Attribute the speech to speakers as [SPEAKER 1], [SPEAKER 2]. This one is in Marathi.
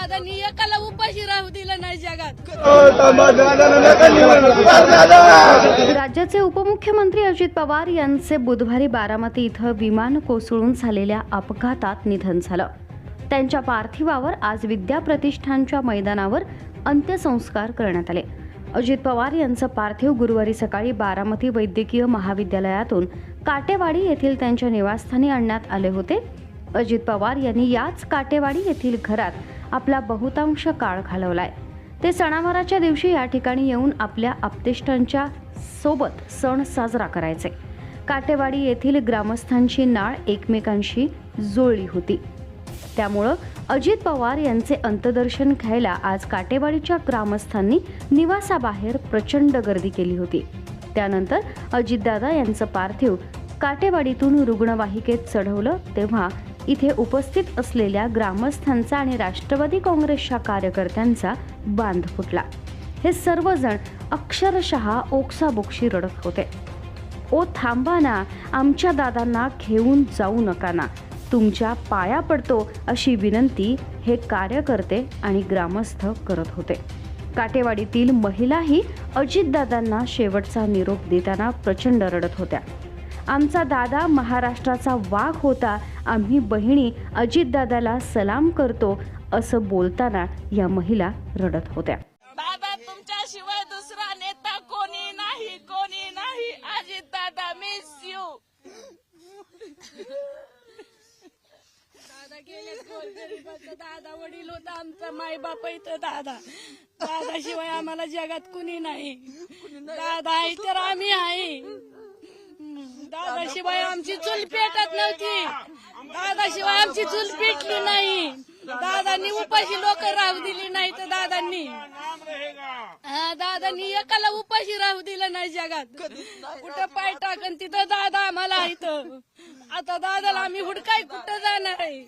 [SPEAKER 1] दादानी एकाला उपाशी राहू दिलं नाही जगात.
[SPEAKER 2] राज्याचे उपमुख्यमंत्री अजित पवार यांचे बुधवारी बारामती इथं विमान कोसळून झालेल्या अपघातात निधन झालं. त्यांच्या पार्थिवावर आज विद्या प्रतिष्ठानच्या मैदानावर अंत्यसंस्कार करण्यात आले. अजित पवार यांचं पार्थिव गुरुवारी सकाळी बारामती वैद्यकीय महाविद्यालयातून काटेवाडी येथील त्यांच्या निवासस्थानी आणण्यात आले होते. अजित पवार यांनी याच काटेवाडी येथील घरात आपला बहुतांश काळ घालवलाय. ते सणावाराच्या दिवशी या ठिकाणी येऊन आपल्या आप्तेष्टांच्या सोबत सण साजरा करायचे. काटेवाडी येथील ग्रामस्थांची नाळ एकमेकांशी जुळली होती. त्यामुळं अजित पवार यांचे अंतदर्शन घ्यायला आज काटेवाडीच्या ग्रामस्थांनी निवासाबाहेर प्रचंड गर्दी केली होती. त्यानंतर अजितदादा यांचं पार्थिव काटेवाडीतून रुग्णवाहिकेत चढवलं तेव्हा इथे उपस्थित असलेल्या ग्रामस्थांचा आणि राष्ट्रवादी काँग्रेसच्या कार्यकर्त्यांचा बांध फुटला. हे सर्वजण अक्षरशः ओक्साबोक्षी रडत होते. ओ थांबा ना आमच्या दादांना घेऊन जाऊ नका ना. तुमच्या पाया पडतो अशी विनंती हे कार्यकर्ते आणि ग्रामस्थ करत होते. काटेवाडीतील महिलाही अजितदादांना शेवटचा निरोप देताना प्रचंड रडत होत्या. आमचा दादा महाराष्ट्राचा वाघ होता आम्ही बहिणी अजितदादाला सलाम करतो असं बोलताना या महिला रडत होत्या.
[SPEAKER 1] दादा तुमच्याशिवाय दुसरा नेता कोणी नाही कोणी नाही. अजित दादा मिस यू दादा गेले दादा वडील होता आमचा माय बाप इथं दादा. दादाशिवाय आम्हाला जगात कुणी नाही. दादा आहे तर आम्ही आहे. दादाशिवाय आमची चूल पेटत नव्हती. दादाशिवाय आमची चूल पेटली नाही. दादांनी उपाशी लोक राहू दिली नाही तर दादांनी. हा, दादांनी एकाला उपाशी राहू दिलं नाही जगात. कुठं पाय टाकन तिथं दादा आम्हाला इथं. आता दादाला आम्ही हुडकाय कुठं जाणार आहे?